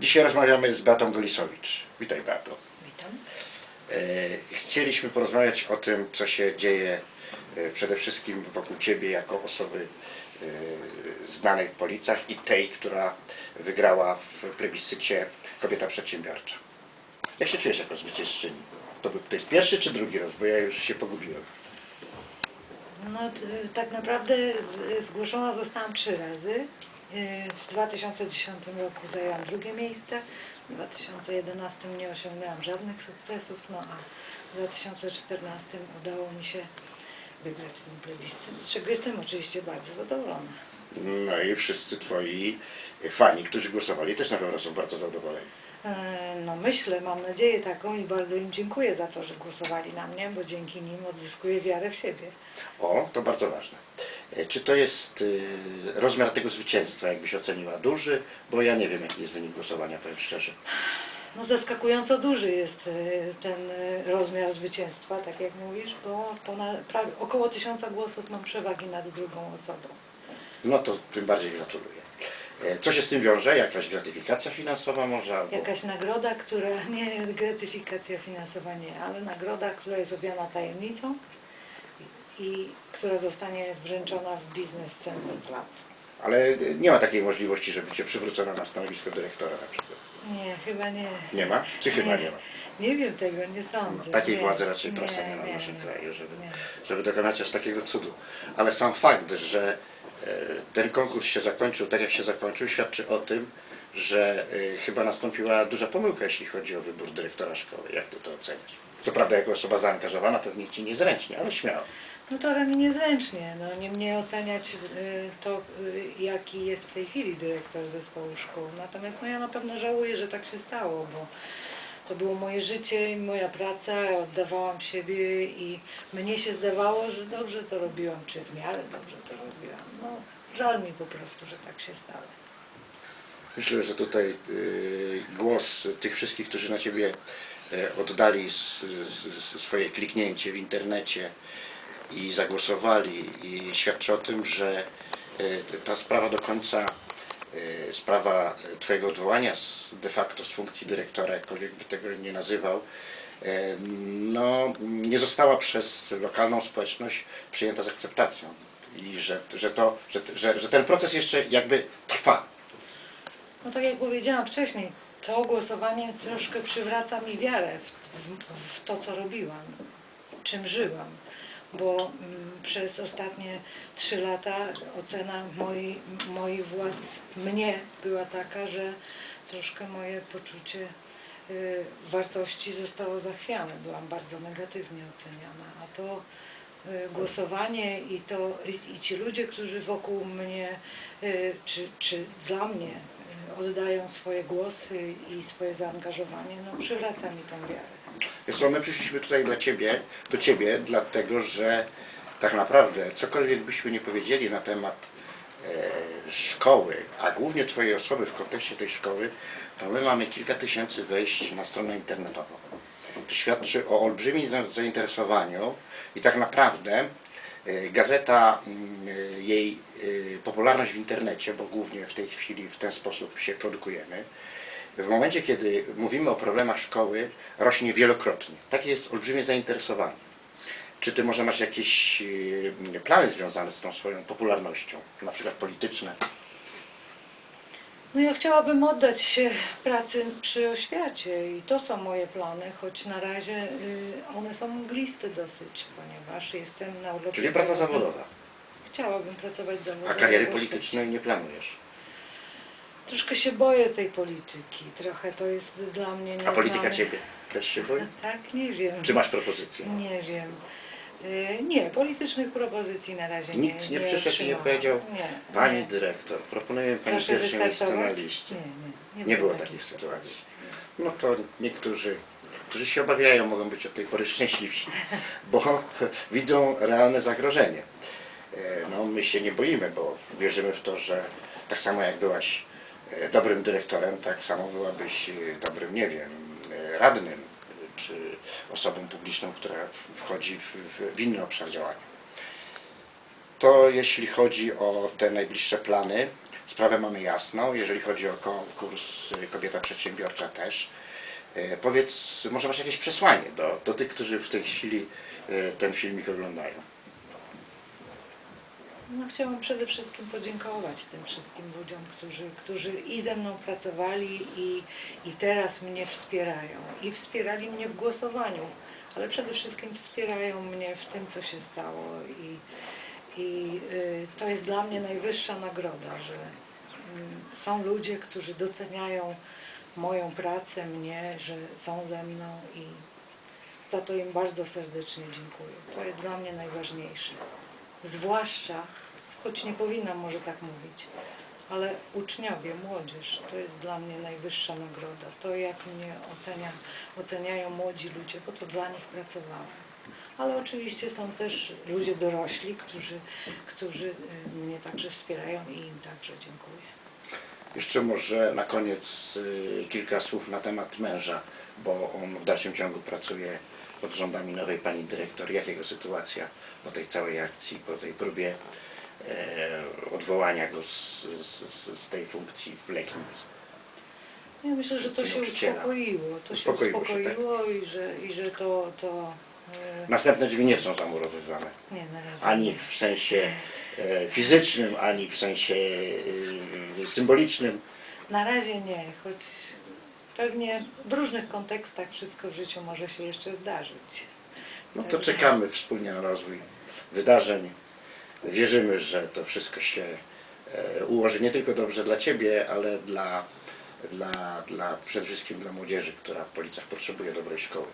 Dzisiaj rozmawiamy z Beatą Golisowicz. Witaj Beato. Witam. E, Chcieliśmy porozmawiać o tym, co się dzieje e, przede wszystkim wokół Ciebie jako osoby e, znanej w Policach i tej, która wygrała w plebiscycie Kobieta Przedsiębiorcza. Jak się czujesz jako zwyciężczyni? To, był- to jest pierwszy czy drugi raz, bo ja już się pogubiłem. No, tak naprawdę zgłoszona zostałam trzy razy. Yy, W 2010 roku zajęłam drugie miejsce, w 2011 nie osiągnęłam żadnych sukcesów, no a w 2014 udało mi się wygrać ten plebiscyt, z czego jestem oczywiście bardzo zadowolona. No i wszyscy Twoi fani, którzy głosowali, też na pewno są bardzo zadowoleni. E, No myślę, mam nadzieję taką i bardzo im dziękuję za to, że głosowali na mnie, bo dzięki nim odzyskuję wiarę w siebie. O, to bardzo ważne. E, Czy to jest y, rozmiar tego zwycięstwa, jakbyś oceniła, duży? Bo ja nie wiem, jaki jest wynik głosowania, powiem szczerze. No zaskakująco duży jest e, ten e, rozmiar zwycięstwa, tak jak mówisz, bo ponad, prawie, około tysiąca głosów mam przewagi nad drugą osobą. No to tym bardziej gratuluję. E, Co się z tym wiąże? Jakaś gratyfikacja finansowa może? Albo... Jakaś nagroda, która, nie gratyfikacja finansowa nie, ale nagroda, która jest owiana tajemnicą i, która zostanie wręczona w Business Center Club. Ale nie ma takiej możliwości, żeby Cię przywrócono na stanowisko dyrektora na przykład. Nie, chyba nie. Nie ma? Czy chyba nie ma? Nie wiem tego, nie sądzę. Takiej nie, władzy raczej prasa nie ma w nie, naszym nie, kraju, żeby, nie. żeby dokonać aż takiego cudu. Ale sam fakt, że ten konkurs się zakończył tak, jak się zakończył, świadczy o tym, że e, chyba nastąpiła duża pomyłka, jeśli chodzi o wybór dyrektora szkoły. Jak Ty to oceniasz? Co prawda, jako osoba zaangażowana, pewnie Ci niezręcznie, ale śmiało. No trochę mi niezręcznie, no nie mnie oceniać y, to, jaki jest w tej chwili dyrektor zespołu szkół. Natomiast no ja na pewno żałuję, że tak się stało, bo to było moje życie i moja praca, ja oddawałam siebie i mnie się zdawało, że dobrze to robiłam, czy w miarę dobrze to robiłam. No żal mi po prostu, że tak się stało. Myślę, że tutaj y, głos tych wszystkich, którzy na Ciebie e, oddali swoje kliknięcie w internecie i zagłosowali i świadczy o tym, że e, ta sprawa do końca, sprawa Twojego odwołania z, de facto z funkcji dyrektora, jakkolwiek by tego nie nazywał, e, no, nie została przez lokalną społeczność przyjęta z akceptacją i że, że, to, że, że, że ten proces jeszcze jakby trwa. No tak jak powiedziałam wcześniej, to głosowanie troszkę przywraca mi wiarę w, w, w to, co robiłam, czym żyłam, bo mm, przez ostatnie trzy lata ocena moi, moich władz mnie była taka, że troszkę moje poczucie y, wartości zostało zachwiane. Byłam bardzo negatywnie oceniana, a to y, głosowanie i, to, i, i ci ludzie, którzy wokół mnie, y, czy, czy dla mnie oddają swoje głosy i swoje zaangażowanie, no przywraca mi tą wiarę. Wiesz co, my przyszliśmy tutaj dla Ciebie, do Ciebie, dlatego że tak naprawdę cokolwiek byśmy nie powiedzieli na temat e, szkoły, a głównie Twojej osoby w kontekście tej szkoły, to my mamy kilka tysięcy wejść na stronę internetową. To świadczy o olbrzymim za- zainteresowaniu i tak naprawdę gazeta, mm, e, jej e, popularność w internecie, bo głównie w tej chwili w ten sposób się produkujemy, w momencie, kiedy mówimy o problemach szkoły, rośnie wielokrotnie. Takie jest olbrzymie zainteresowanie. Czy ty może masz jakieś e, plany związane z tą swoją popularnością, na przykład polityczne? No ja chciałabym oddać się pracy przy oświacie i to są moje plany, choć na razie y, one są mgliste dosyć, ponieważ jestem na urlopie Czyli praca zawodowa, Chciałabym pracować zawodowo. a kariery politycznej nie planujesz. Troszkę się boję tej polityki, trochę to jest dla mnie A nieznane. polityka ciebie też się boi? Tak, nie wiem. Czy masz propozycje? Nie wiem. Y, Nie, politycznych propozycji na razie nie Nikt nie przyszedł i nie powiedział, nie, Pani nie. dyrektor, proponuję Pani Proszę pierwsze miejsce na liście. Nie, nie, Nie było takiej takich sytuacji. propozycji, nie. No to niektórzy, którzy się obawiają, mogą być od tej pory szczęśliwsi, bo widzą realne zagrożenie. E, No, my się nie boimy, bo wierzymy w to, że tak samo jak byłaś e, dobrym dyrektorem, tak samo byłabyś e, dobrym, nie wiem, radnym czy osobą publiczną, która wchodzi w, w, inny obszar działania. To jeśli chodzi o te najbliższe plany, sprawę mamy jasną, jeżeli chodzi o konkurs Kobieta Przedsiębiorcza też. E, Powiedz, może masz jakieś przesłanie do, do tych, którzy w tej chwili e, ten filmik oglądają? No, chciałam przede wszystkim podziękować tym wszystkim ludziom, którzy, którzy i ze mną pracowali i, i teraz mnie wspierają. I wspierali mnie w głosowaniu, ale przede wszystkim wspierają mnie w tym, co się stało. I, i y, to jest dla mnie najwyższa nagroda, że mm, są ludzie, którzy doceniają moją pracę, mnie, że są ze mną i za to im bardzo serdecznie dziękuję. To jest dla mnie najważniejsze. Zwłaszcza, choć nie powinnam może tak mówić, ale uczniowie, młodzież, to jest dla mnie najwyższa nagroda. To jak mnie ocenia, oceniają młodzi ludzie, bo to dla nich pracowałem. Ale oczywiście są też ludzie dorośli, którzy, którzy y, mnie także wspierają i im także dziękuję. Jeszcze może na koniec y, kilka słów na temat męża, bo on w dalszym ciągu pracuje pod rządami nowej pani dyrektor. Jak jego sytuacja po tej całej akcji, po tej próbie odwołania go z, z, z tej funkcji w Legnicy? Ja myślę, że to się uspokoiło. To się Uspokoiło się, tak. uspokoiło i że, i że to, to y, Następne drzwi nie są zamurowywane. nie na razie. Ani w sensie e, fizycznym, ani w sensie e, symbolicznym. Na razie nie, choć pewnie w różnych kontekstach wszystko w życiu może się jeszcze zdarzyć. No to czekamy wspólnie na rozwój wydarzeń. Wierzymy, że to wszystko się e, ułoży nie tylko dobrze dla Ciebie, ale dla, dla, dla przede wszystkim dla młodzieży, która w Policach potrzebuje dobrej szkoły.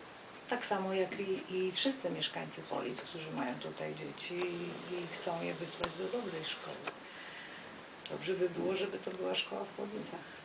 Tak samo jak i, i wszyscy mieszkańcy Polic, którzy mają tutaj dzieci i, i chcą je wysłać do dobrej szkoły. Dobrze by było, żeby to była szkoła w Policach.